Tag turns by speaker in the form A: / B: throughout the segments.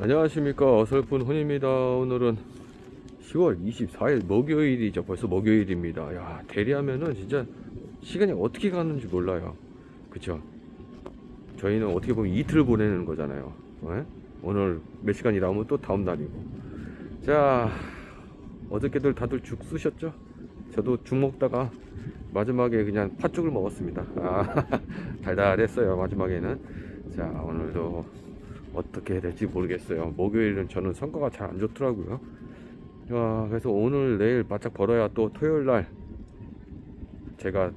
A: 안녕하십니까. 어설픈 혼입니다. 오늘은 10월 24일 목요일이죠. 벌써 목요일입니다. 야 대리하면은 진짜 시간이 어떻게 가는지 몰라요. 그쵸? 저희는 어떻게 보면 이틀 보내는 거잖아요. 예? 오늘 몇 시간 일하면 또 다음 날이고. 자 어저께들 다들 죽 쑤셨죠? 저도 죽 먹다가 마지막에 그냥 팥죽을 먹었습니다. 아, 달달했어요 마지막에는. 자 오늘도 어떻게 해야 될지 모르겠어요. 목요일은 저는 성과가 잘 안 좋더라고요. 아, 그래서 오늘 내일 바짝 벌어야 또 토요일 날 제가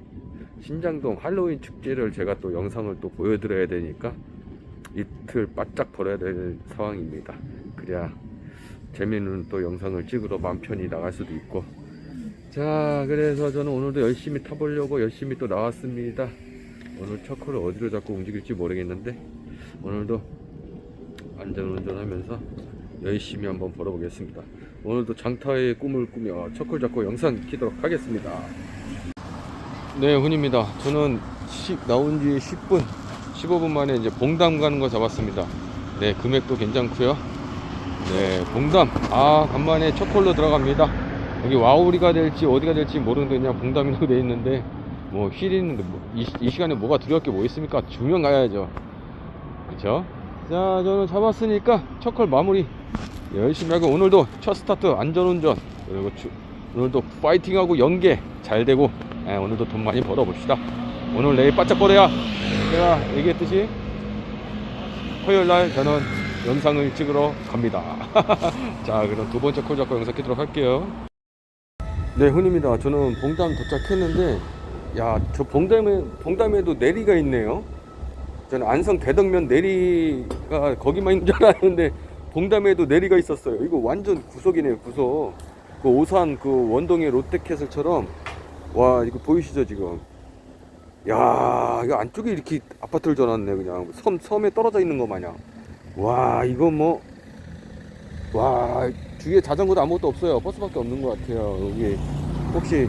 A: 신장동 할로윈 축제를 제가 또 영상을 또 보여드려야 되니까 이틀 바짝 벌어야 될 상황입니다. 그래야 재미있는 또 영상을 찍으러 마음 편히 나갈 수도 있고 자 그래서 저는 오늘도 열심히 타보려고 열심히 또 나왔습니다. 오늘 첫콜을 어디로 잡고 움직일지 모르겠는데 오늘도 안전운전하면서 열심히 한번 벌어보겠습니다. 오늘도 장타의 꿈을 꾸며 첫콜 잡고 영상 키도록 하겠습니다. 네, 훈입니다. 저는 시- 나온 지 10분, 15분 만에 이제 봉담 가는 거 잡았습니다. 네, 금액도 괜찮고요. 네, 봉담. 아, 간만에 첫콜로 들어갑니다. 여기 와우리가 될지 어디가 될지 모르는데 그냥 봉담이라고 돼 있는데 뭐 휠이는 뭐, 이, 이 시간에 뭐가 두려울 게 뭐 있습니까? 주면 가야죠. 그쵸? 자, 저는 잡았으니까 첫콜 마무리 열심히 하고 오늘도 첫 스타트 안전운전 그리고 주- 오늘도 파이팅하고 연계 잘 되고 예, 오늘도 돈 많이 벌어봅시다. 오늘 내일 바짝 벌어야 제가 얘기했듯이 토요일 날 저는 영상을 찍으러 갑니다. 자, 그럼 두 번째 콜 잡고 영상 찍도록 할게요. 네, 훈입니다. 저는 봉담 도착했는데 야, 저 봉담에 봉담에도 내리가 있네요. 저는 안성 대덕면 내리가 거기만 있는 줄 알았는데 봉담에도 내리가 있었어요. 이거 완전 구석이네요, 구석. 그 오산 그 원동의 롯데캐슬처럼 와 이거 보이시죠 지금? 야 이거 안쪽에 이렇게 아파트를 전놨네 그냥 섬 섬에 떨어져 있는 거 마냥. 와 이거 뭐 와 주위에 자전거도 아무것도 없어요. 버스밖에 없는 것 같아요. 여기 혹시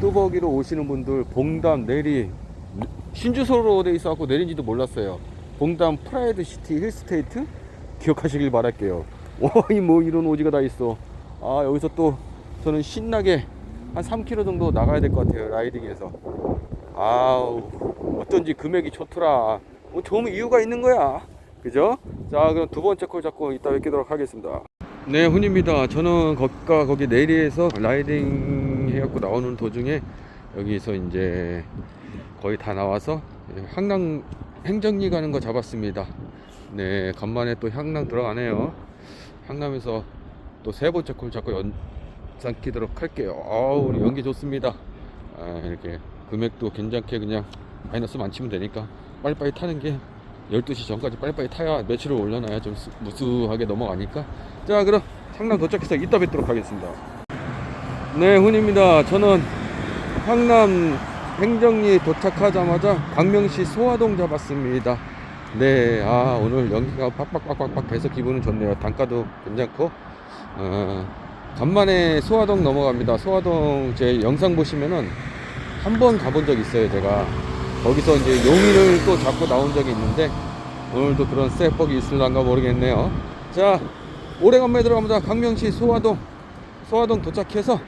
A: 뚜벅이로 오시는 분들 봉담 내리 신주소로 돼 있어갖고 내린지도 몰랐어요. 봉담 프라이드 시티 힐스테이트 기억하시길 바랄게요. 와이 뭐 이런 오지가 다 있어. 아 여기서 또 저는 신나게 한 3km 정도 나가야 될 것 같아요 라이딩에서. 아우 어쩐지 금액이 좋더라. 뭐 좋으면 이유가 있는 거야. 그죠? 자 그럼 두 번째 콜 잡고 이따 뵙도록 하겠습니다. 네 훈입니다. 저는 거기가 거기 내리에서 라이딩 해갖고 나오는 도중에 여기서 이제 거의 다 나와서 향남 행정리 가는 거 잡았습니다. 네, 간만에 또 향남 들어가네요. 향남에서 또 세 번째 콜 잡고 연상 키도록 할게요. 아우, 우리 연기 좋습니다. 아, 이렇게 금액도 괜찮게 그냥 마이너스만 치면 되니까 빨리빨리 타는 게 12시 전까지 빨리빨리 타야 매출을 올려놔야 좀 스- 무수하게 넘어가니까. 자, 그럼 향남 도착해서 이따 뵙도록 하겠습니다. 네, 훈입니다. 저는 향남 행정리 도착하자마자 광명시 소화동 잡았습니다. 네, 아 오늘 연기가 빡빡빡빡빡 돼서 기분은 좋네요. 단가도 괜찮고, 어, 간만에 소화동 넘어갑니다. 소화동 제 영상 보시면은 한 번 가본 적 있어요, 제가. 거기서 이제 용인을 또 잡고 나온 적이 있는데 오늘도 그런 쇠뻑이 있을란가 모르겠네요. 자, 오래간만에 들어갑니다. 광명시 소화동, 소화동 도착해서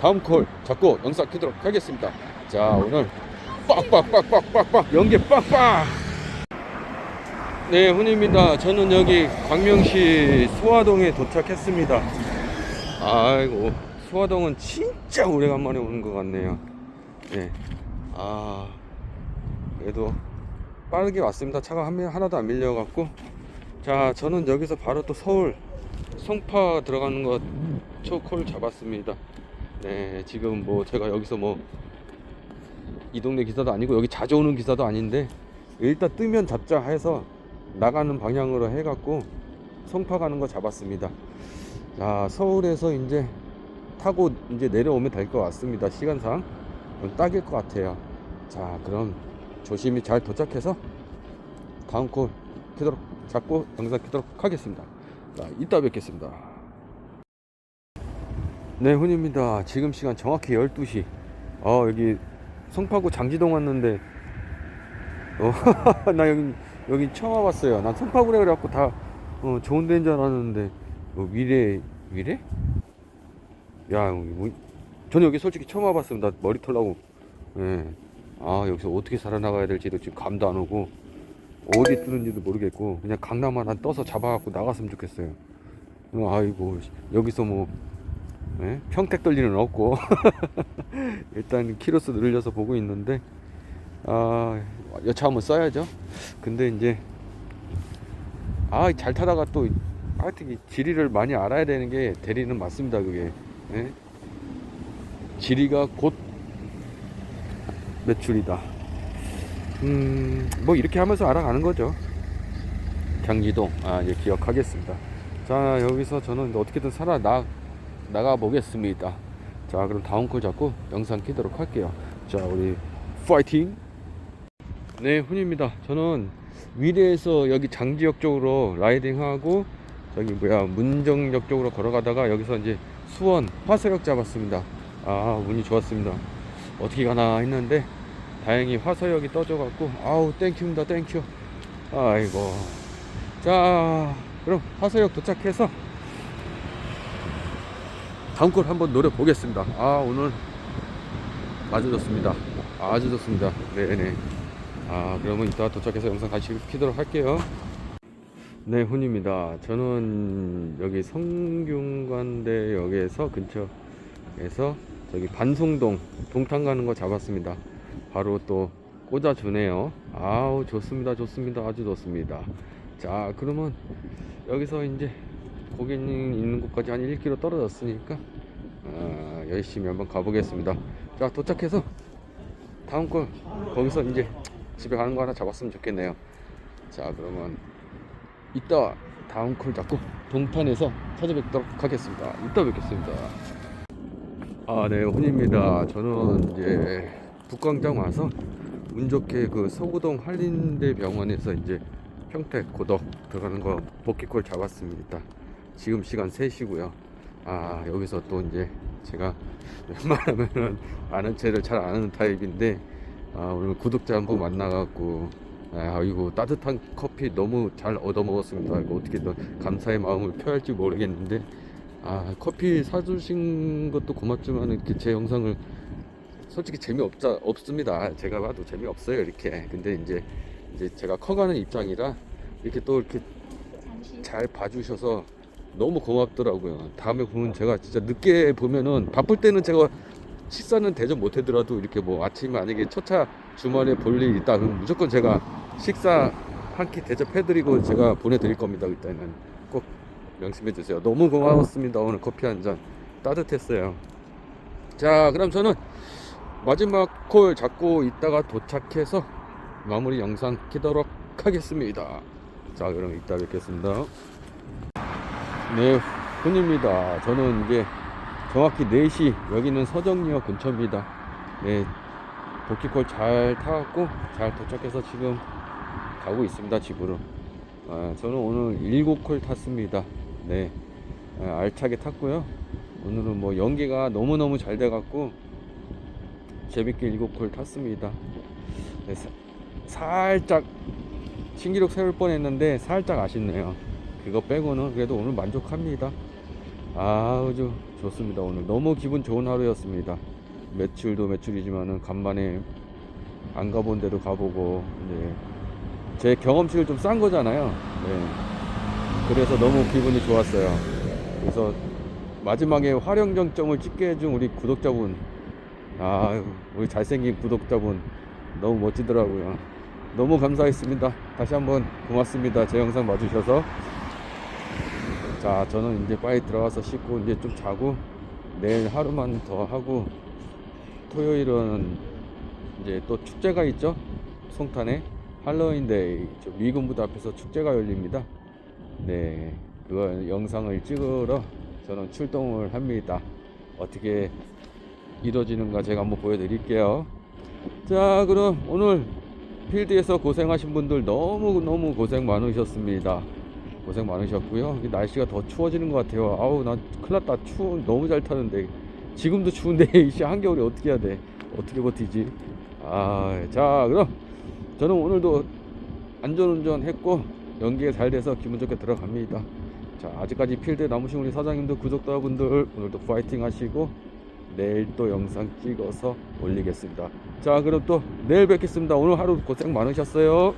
A: 다음 콜 잡고 영상 켜도록 하겠습니다. 자 오늘 빡빡빡빡빡빡 연계 빡빡 네 훈입니다. 저는 여기 광명시 소화동에 도착했습니다. 아이고 소화동은 진짜 오래간만에 오는 것 같네요. 네. 아 그래도 빠르게 왔습니다. 차가 한, 명- 하나도 안 밀려 갖고 자 저는 여기서 바로 또 서울 송파 들어가는 거 초콜 잡았습니다. 네, 지금 뭐 제가 여기서 뭐 이 동네 기사도 아니고 여기 자주 오는 기사도 아닌데 일단 뜨면 잡자 해서 나가는 방향으로 해갖고 송파 가는 거 잡았습니다. 자, 서울에서 이제 타고 이제 내려오면 될 것 같습니다. 시간상 딱일 것 같아요. 자, 그럼 조심히 잘 도착해서 다음 콜 키도록 잡고 영상 키도록 하겠습니다. 자, 이따 뵙겠습니다. 네, 훈입니다. 지금 시간 정확히 12시. 어, 여기 송파구 장지동 왔는데, 어, 나 여기, 여기 처음 와봤어요. 난 송파구래 그래갖고 다 어 좋은 데인 줄 알았는데. 뭐 위례 위례? 야 뭐, 저는 여기 솔직히 처음 와봤습니다 머리 털라고. 예. 아 여기서 어떻게 살아나가야 될지도 지금 감도 안 오고. 어디 뜨는지도 모르겠고. 그냥 강남 하나 떠서 잡아갖고 나갔으면 좋겠어요. 어, 아이고 여기서 뭐 예? 평택 떨 일은 없고. 일단 키로수 늘려서 보고 있는데 아 여차 한번 써야죠. 근데 이제 아 잘 타다가 또 하여튼 이 지리를 많이 알아야 되는 게 대리는 맞습니다 그게. 예? 지리가 곧 매출이다. 음뭐 이렇게 하면서 알아가는 거죠. 경기도 아 이제 기억하겠습니다. 자 여기서 저는 어떻게든 살아 나 나가 보겠습니다. 자 그럼 다음 콜 잡고 영상 키도록 할게요. 자 우리 파이팅! 네 훈입니다. 저는 위례에서 여기 장지역 쪽으로 라이딩하고 저기 뭐야 문정역 쪽으로 걸어가다가 여기서 이제 수원 화서역 잡았습니다. 아 운이 좋았습니다. 어떻게 가나 했는데 다행히 화서역이 떠져 갖고 아우 땡큐입니다 땡큐. 아이고. 자 그럼 화서역 도착해서 다음 걸 한번 노려 보겠습니다. 아 오늘 아주 좋습니다. 아주 좋습니다. 네네. 아 그러면 이따 도착해서 영상 같이 키도록 할게요. 네 훈입니다. 저는 여기 성균관대역에서 근처에서 저기 반송동 동탄 가는 거 잡았습니다. 바로 또 꽂아주네요. 아우 좋습니다. 좋습니다. 아주 좋습니다. 자 그러면 여기서 이제 고객님 있는 곳까지 한 1km 떨어졌으니까 아, 열심히 한번 가보겠습니다 자 도착해서 다음 걸 거기서 이제 집에 가는 거 하나 잡았으면 좋겠네요 자 그러면 이따 다음 콜 잡고 동탄에서 찾아뵙도록 하겠습니다 이따 뵙겠습니다 아, 네, 훈입니다. 저는 이제 북광장 와서 운 좋게 그 서구동 한림대 병원에서 이제 평택 고덕 들어가는 거 복귀콜 잡았습니다. 지금 시간 3시고요. 아, 여기서 또 이제 제가 웬만하면은 아는 채를 잘 아는 타입인데 아, 오늘 구독자 한 분 만나갖고 아, 이거 따뜻한 커피 너무 잘 얻어 먹었습니다. 이거 어떻게 더 감사의 마음을 표할지 모르겠는데 아 커피 사주신 것도 고맙지만 이렇게 제 영상을 솔직히 재미없자 없습니다. 제가 봐도 재미없어요 이렇게. 근데 이제 이제 제가 커가는 입장이라 이렇게 또 이렇게 잘 봐주셔서 너무 고맙더라고요. 다음에 보면 제가 진짜 늦게 보면은 바쁠 때는 제가 식사는 대접 못하더라도 이렇게 뭐 아침에 만약에 첫차 주말에 볼 일 있다 그러면 무조건 제가 식사 한 끼 대접해드리고 제가 보내드릴 겁니다. 그때는 꼭 명심해 주세요. 너무 고마웠습니다. 오늘 커피 한 잔 따뜻했어요. 자, 그럼 저는 마지막 콜 잡고 있다가 도착해서 마무리 영상 키도록 하겠습니다. 자, 그럼 이따 뵙겠습니다. 네, 훈입니다. 저는 이제 정확히 4시 여기는 서정리역 근처입니다. 네, 도끼콜 잘 타갖고 잘 도착해서 지금 가고 있습니다. 집으로. 아, 저는 오늘 7콜 탔습니다. 네, 아, 알차게 탔고요. 오늘은 뭐 연기가 너무너무 잘 돼갖고 재밌게 7콜 tas습니다. 네, 사- 살짝 신기록 세울 뻔 했는데 살짝 아쉽네요. 그거 빼고는 그래도 오늘 만족합니다. 아주 좋습니다. 오늘 너무 기분 좋은 하루였습니다. 매출도 매출이지만은 간만에 안 가본 데도 가보고 이제 제 경험치를 좀 싼 거잖아요. 네. 그래서 너무 기분이 좋았어요. 그래서 마지막에 활용정점을 찍게 해준 우리 구독자분, 아, 우리 잘생긴 구독자분 너무 멋지더라고요. 너무 감사했습니다. 다시 한번 고맙습니다. 제 영상 봐주셔서. 자, 저는 이제 빨리 들어가서 씻고 이제 좀 자고 내일 하루만 더 하고 토요일은 이제 또 축제가 있죠. 송탄에 할로윈데이 저 미군부대 앞에서 축제가 열립니다. 네, 그거 영상을 찍으러 저는 출동을 합니다. 어떻게 이루어지는가 제가 한번 보여드릴게요. 자, 그럼 오늘 필드에서 고생하신 분들 너무 너무 고생 많으셨습니다. 고생 많으셨고요. 이 날씨가 더 추워지는 것 같아요. 아우 나 큰일 났다. 추워 너무 잘 타는데 지금도 추운데 이씨 한겨울에 어떻게 해야 돼? 어떻게 버티지? 아, 자 그럼 저는 오늘도 안전운전 했고 연기가 잘 돼서 기분 좋게 들어갑니다. 자, 아직까지 필드에 남으신 우리 사장님들, 구독자분들 오늘도 파이팅 하시고 내일 또 영상 찍어서 올리겠습니다. 자, 그럼 또 내일 뵙겠습니다. 오늘 하루 고생 많으셨어요.